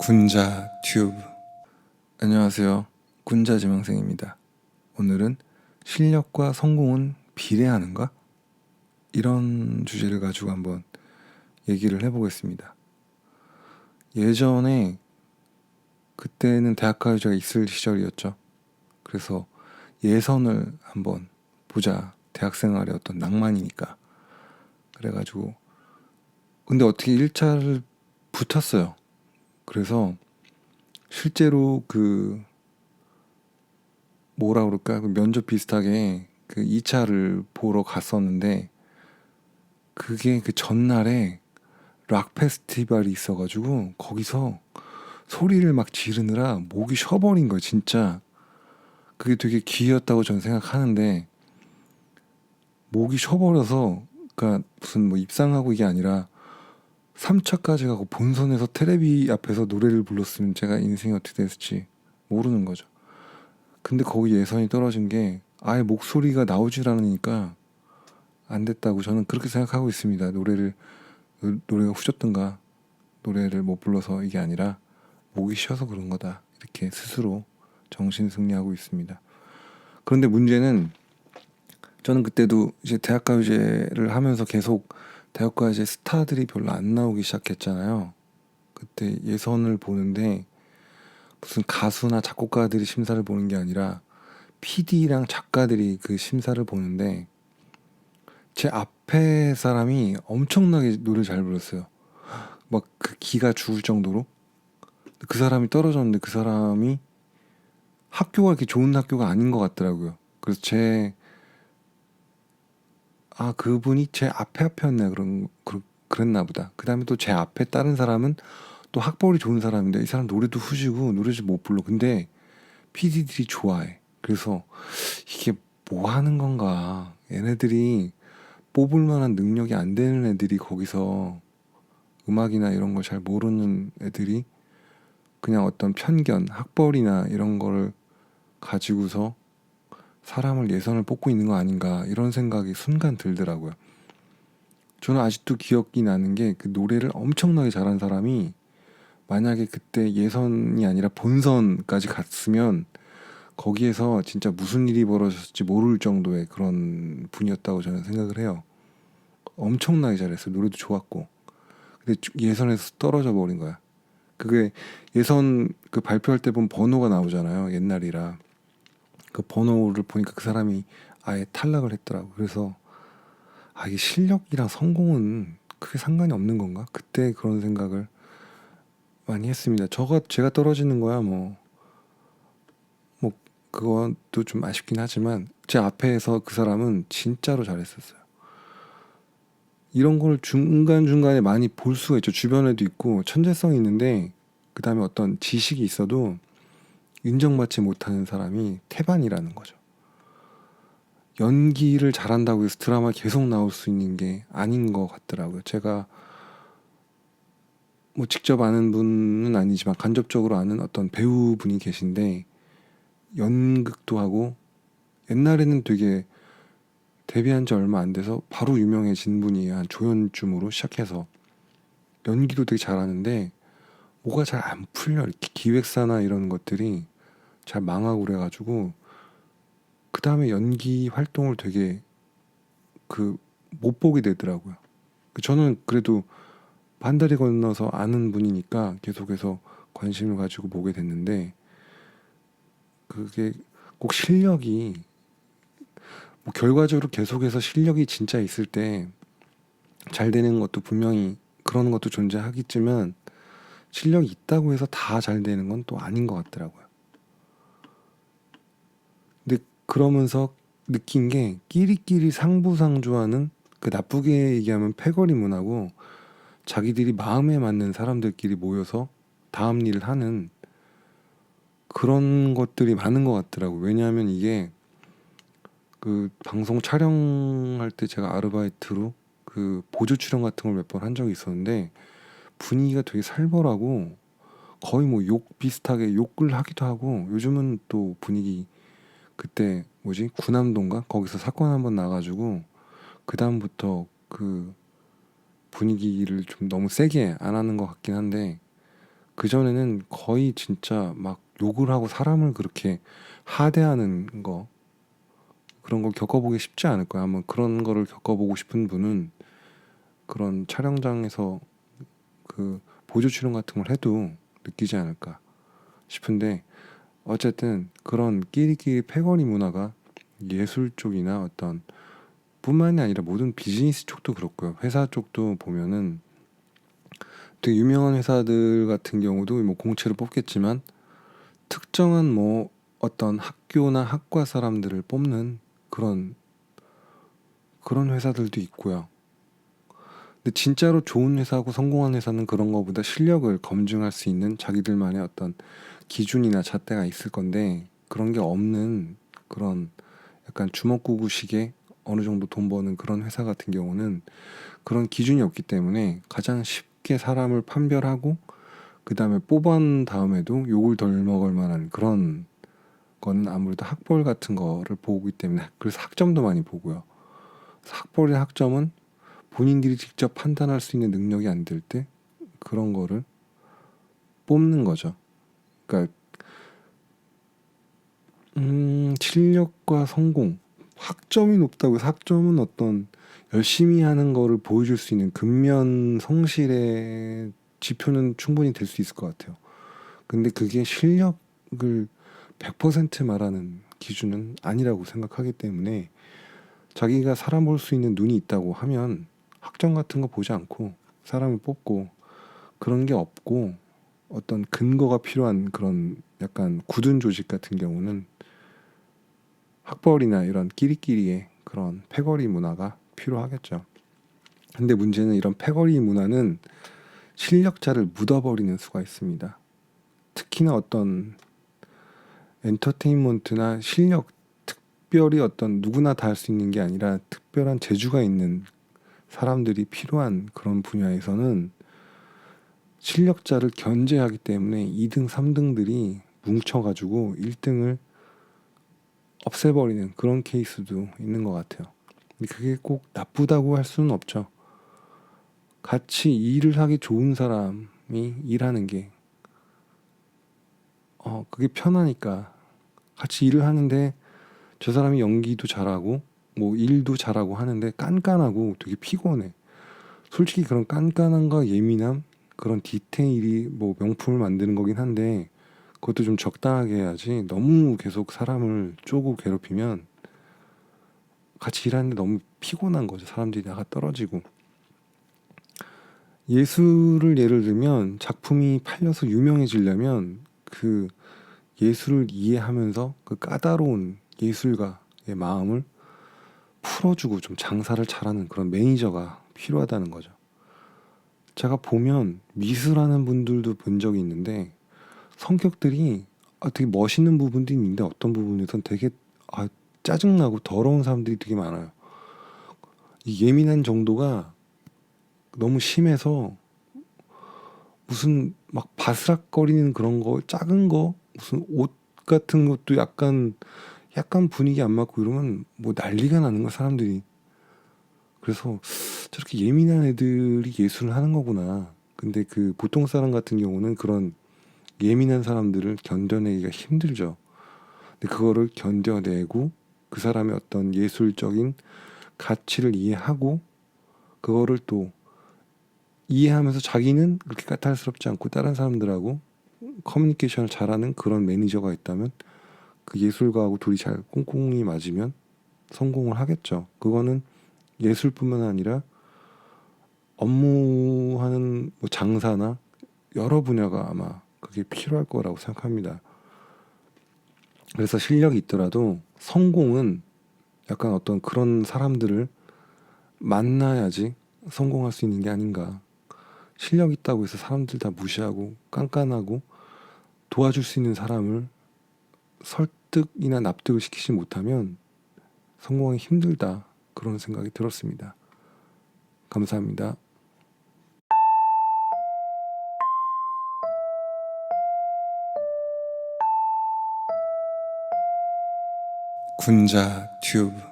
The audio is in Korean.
군자 튜브. 안녕하세요. 군자 지망생입니다. 오늘은 실력과 성공은 비례하는가? 이런 주제를 가지고 한번 얘기를 해보겠습니다. 예전에 그때는 대학가요제가 있을 시절이었죠. 그래서 예선을 한번 보자. 대학생활의 어떤 낭만이니까. 그래가지고 근데 어떻게 1차를 붙었어요 그래서 실제로 그 뭐라 그럴까? 그 면접 비슷하게 그 2차를 보러 갔었는데 그게 그 전날에 락 페스티벌이 있어가지고 거기서 소리를 막 지르느라 목이 쉬어버린 거예요 진짜. 그게 되게 기이였다고 저는 생각하는데 목이 쉬어버려서 그러니까 무슨 뭐 입상하고 이게 아니라 3차까지 가고 본선에서 테레비 앞에서 노래를 불렀으면 제가 인생이 어떻게 됐을지 모르는 거죠. 근데 거기 예선이 떨어진 게 아예 목소리가 나오질 않으니까 안 됐다고 저는 그렇게 생각하고 있습니다. 노래를 노래가 후졌던가 노래를 못 불러서 이게 아니라 목이 쉬어서 그런 거다 이렇게 스스로 정신 승리하고 있습니다. 그런데 문제는 저는 그때도 이제 대학가요제를 하면서 계속 대학가요제 스타들이 별로 안 나오기 시작했잖아요. 그때 예선을 보는데 무슨 가수나 작곡가들이 심사를 보는 게 아니라 PD랑 작가들이 그 심사를 보는데 제 앞에 사람이 엄청나게 노래를 잘 불렀어요. 막 그 기가 죽을 정도로 그 사람이 떨어졌는데 그 사람이 학교가 이렇게 좋은 학교가 아닌 것 같더라고요. 그래서 제 아 그분이 제 앞에 앞이었네 그런 그, 그랬나 보다. 그 다음에 또 제 앞에 다른 사람은 또 학벌이 좋은 사람인데 이 사람 노래도 후지고 노래를 못 불러. 근데 PD들이 좋아해. 그래서 이게 뭐 하는 건가? 얘네들이 뽑을 만한 능력이 안 되는 애들이 거기서 음악이나 이런 걸 잘 모르는 애들이 그냥 어떤 편견, 학벌이나 이런 거를 가지고서 사람을 예선을 뽑고 있는 거 아닌가 이런 생각이 순간 들더라고요. 저는 아직도 기억이 나는 게 그 노래를 엄청나게 잘한 사람이 만약에 그때 예선이 아니라 본선까지 갔으면 거기에서 진짜 무슨 일이 벌어졌을지 모를 정도의 그런 분이었다고 저는 생각을 해요. 엄청나게 잘했어요. 노래도 좋았고. 근데 예선에서 떨어져 버린 거야. 그게 예선 그 발표할 때 보면 번호가 나오잖아요. 옛날이라. 그 번호를 보니까 그 사람이 아예 탈락을 했더라고. 그래서 아 이게 실력이랑 성공은 크게 상관이 없는 건가? 그때 그런 생각을 많이 했습니다. 저가 제가 떨어지는 거야 뭐. 뭐 그것도 좀 아쉽긴 하지만 제 앞에서 그 사람은 진짜로 잘했었어요. 이런 걸 중간 중간에 많이 볼 수가 있죠. 주변에도 있고 천재성이 있는데 그 다음에 어떤 지식이 있어도 인정받지 못하는 사람이 태반이라는 거죠. 연기를 잘한다고 해서 드라마 계속 나올 수 있는 게 아닌 것 같더라고요. 제가 뭐 직접 아는 분은 아니지만 간접적으로 아는 어떤 배우분이 계신데 연극도 하고 옛날에는 되게 데뷔한 지 얼마 안 돼서 바로 유명해진 분이에요. 한 조연쯤으로 시작해서 연기도 되게 잘하는데 뭐가 잘 안 풀려 이렇게 기획사나 이런 것들이 잘 망하고 그래가지고 그 다음에 연기 활동을 되게 그 못 보게 되더라고요. 저는 그래도 반다리 건너서 아는 분이니까 계속해서 관심을 가지고 보게 됐는데 그게 꼭 실력이 뭐 결과적으로 계속해서 실력이 진짜 있을 때 잘 되는 것도 분명히 그런 것도 존재하겠지만 실력이 있다고 해서 다 잘 되는 건 또 아닌 것 같더라고요. 근데 그러면서 느낀 게 끼리끼리 상부상조하는 그 나쁘게 얘기하면 패거리 문화고 자기들이 마음에 맞는 사람들끼리 모여서 다음 일을 하는 그런 것들이 많은 것 같더라고요. 왜냐하면 이게 그 방송 촬영할 때 제가 아르바이트로 그 보조 출연 같은 걸 몇 번 한 적이 있었는데 분위기가 되게 살벌하고 거의 뭐 욕 비슷하게 욕을 하기도 하고 요즘은 또 분위기 그때 뭐지 구남동가 거기서 사건 한번 나가지고 그 다음부터 그 분위기를 좀 너무 세게 안 하는 것 같긴 한데 그 전에는 거의 진짜 막 욕을 하고 사람을 그렇게 하대하는 거 그런 걸 겪어보기 쉽지 않을 거야. 아마 그런 거를 겪어보고 싶은 분은 그런 촬영장에서 그 보조 출연 같은 걸 해도 느끼지 않을까 싶은데 어쨌든 그런 끼리끼리 패거리 문화가 예술 쪽이나 어떤 뿐만이 아니라 모든 비즈니스 쪽도 그렇고요. 회사 쪽도 보면은 되게 유명한 회사들 같은 경우도 뭐 공채를 뽑겠지만 특정한 뭐 어떤 학교나 학과 사람들을 뽑는 그런 그런 회사들도 있고요. 근데 진짜로 좋은 회사고 성공한 회사는 그런 거보다 실력을 검증할 수 있는 자기들만의 어떤 기준이나 잣대가 있을 건데 그런 게 없는 그런 약간 주먹구구식의 어느 정도 돈 버는 그런 회사 같은 경우는 그런 기준이 없기 때문에 가장 쉽게 사람을 판별하고 그 다음에 뽑은 다음에도 욕을 덜 먹을 만한 그런 거는 아무래도 학벌 같은 거를 보기 때문에 그래서 학점도 많이 보고요. 학벌의 학점은 본인들이 직접 판단할 수 있는 능력이 안 될 때 그런 거를 뽑는 거죠. 그러니까 음, 실력과 성공, 학점이 높다고 해서 학점은 어떤 열심히 하는 거를 보여줄 수 있는 근면 성실의 지표는 충분히 될 수 있을 것 같아요. 근데 그게 실력을 100% 말하는 기준은 아니라고 생각하기 때문에 자기가 사람 볼수 있는 눈이 있다고 하면 학점 같은 거 보지 않고 사람을 뽑고 그런 게 없고 어떤 근거가 필요한 그런 약간 굳은 조직 같은 경우는 학벌이나 이런 끼리끼리의 그런 패거리 문화가 필요하겠죠. 근데 문제는 이런 패거리 문화는 실력자를 묻어버리는 수가 있습니다. 특히나 어떤 엔터테인먼트나 실력 특별히 어떤 누구나 다 할 수 있는 게 아니라 특별한 재주가 있는 사람들이 필요한 그런 분야에서는 실력자를 견제하기 때문에 2등, 3등들이 뭉쳐가지고 1등을 없애버리는 그런 케이스도 있는 것 같아요. 그게 꼭 나쁘다고 할 수는 없죠. 같이 일을 하기 좋은 사람이 일하는 게, 어, 그게 편하니까. 같이 일을 하는데 저 사람이 연기도 잘하고, 뭐 일도 잘하고 하는데 깐깐하고 되게 피곤해. 솔직히 그런 깐깐함과 예민함, 그런 디테일이 뭐 명품을 만드는 거긴 한데, 그것도 좀 적당하게 해야지 너무 계속 사람을 쪼고 괴롭히면 같이 일하는데 너무 피곤한 거죠. 사람들이 나가 떨어지고. 예술을 예를 들면 작품이 팔려서 유명해지려면 그 예술을 이해하면서 그 까다로운 예술가의 마음을 풀어주고 좀 장사를 잘하는 그런 매니저가 필요하다는 거죠. 제가 보면 미술하는 분들도 본 적이 있는데 성격들이 아, 되게 멋있는 부분도 있는데 어떤 부분에선 되게 아, 짜증나고 더러운 사람들이 되게 많아요. 이 예민한 정도가 너무 심해서 무슨 막 바스락거리는 그런 거 작은 거 무슨 옷 같은 것도 약간 약간 분위기 안 맞고 이러면 뭐 난리가 나는 거 사람들이. 그래서 저렇게 예민한 애들이 예술을 하는 거구나. 근데 그 보통 사람 같은 경우는 그런 예민한 사람들을 견뎌내기가 힘들죠. 근데 그거를 견뎌내고 그 사람의 어떤 예술적인 가치를 이해하고 그거를 또 이해하면서 자기는 그렇게 까탈스럽지 않고 다른 사람들하고 커뮤니케이션을 잘하는 그런 매니저가 있다면 그 예술가하고 둘이 잘 꽁꽁이 맞으면 성공을 하겠죠. 그거는 예술뿐만 아니라 업무하는 뭐 장사나 여러 분야가 아마 그게 필요할 거라고 생각합니다. 그래서 실력이 있더라도 성공은 약간 어떤 그런 사람들을 만나야지 성공할 수 있는 게 아닌가. 실력 있다고 해서 사람들 다 무시하고 깐깐하고 도와줄 수 있는 사람을 설득이나 납득을 시키지 못하면 성공하기 힘들다. 그런 생각이 들었습니다. 감사합니다. 군자 튜브